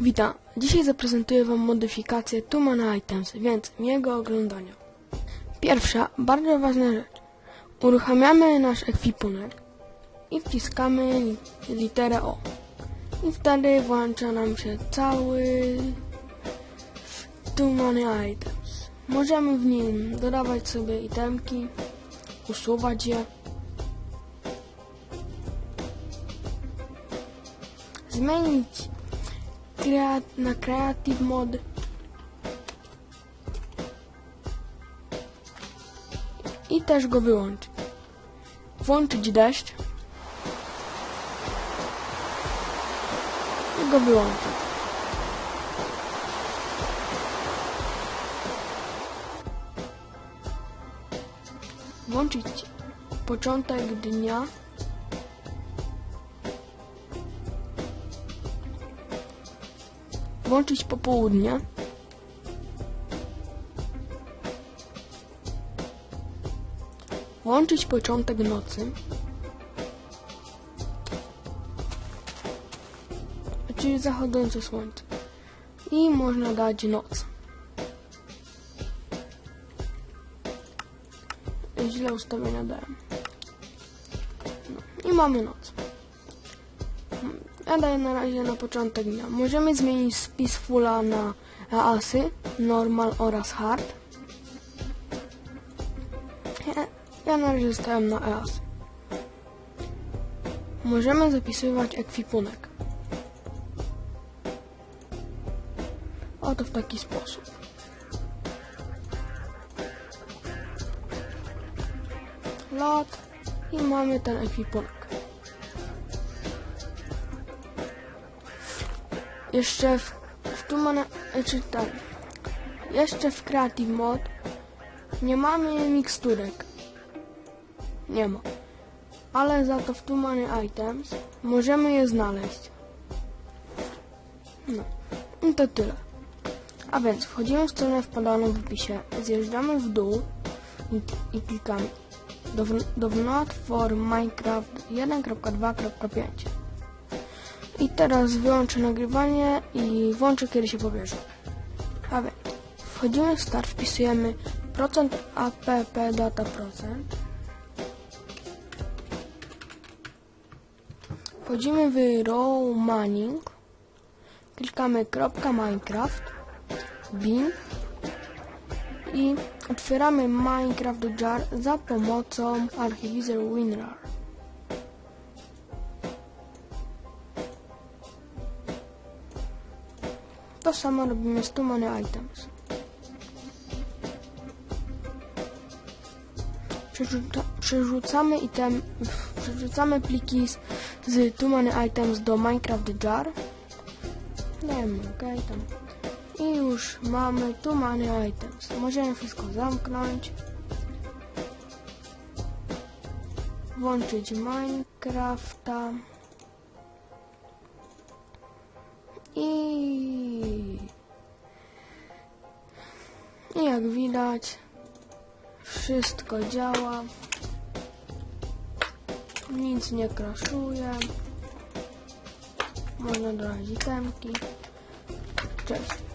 Witam. Dzisiaj zaprezentuję Wam modyfikację Two Man Items, więc miłego oglądania. Pierwsza, bardzo ważna rzecz. Uruchamiamy nasz ekwipunek i wciskamy li- literę O. I wtedy włącza nam się cały Two Man Items. Możemy w nim dodawać sobie itemki, usuwać je. Zmienić Crea- na Creative Mode. I też go wyłączyć. Włączyć deszcz. I go wyłączyć. Włączyć początek dnia. Włączyć popołudnie. Włączyć początek nocy. Czyli zachodzące słońce. I można dać noc. Źle ustawienia dałem. No. I mamy noc. Ja daję na razie na początek dnia. Możemy zmienić z Peacefula na EASy, Normal oraz Hard. Ja, na razie zostałem na EAS. Możemy zapisywać ekwipunek. Oto w taki sposób. Lot i mamy ten ekwipunek. Jeszcze w, w tu ma, czy tak, jeszcze w Creative Mode nie mamy miksturek. Nie ma. Ale za to w tu mamy items możemy je znaleźć. No. I to tyle. A więc wchodzimy w stronę wpadaną w opisie, zjeżdżamy w dół i, i klikamy Down- Download for Minecraft 1.2.5 i teraz wyłączę nagrywanie i włączę kiedy się pobierze. A więc wchodzimy w start, wpisujemy procent app data procent. Wchodzimy w row mining. Klikamy Minecraft bin i otwieramy Minecraft jar za pomocą archiwizer WinRAR. To samo robimy z Two Money Items. Przerzuca, przerzucamy item, przerzucamy pliki z, z Two Money Items do Minecraft Jar. Dajemy OK tam. I już mamy Two Money Items. Możemy wszystko zamknąć. Włączyć Minecrafta. I... I jak widać, wszystko działa. Nic nie kraszuje. Można dodać itemki. Cześć.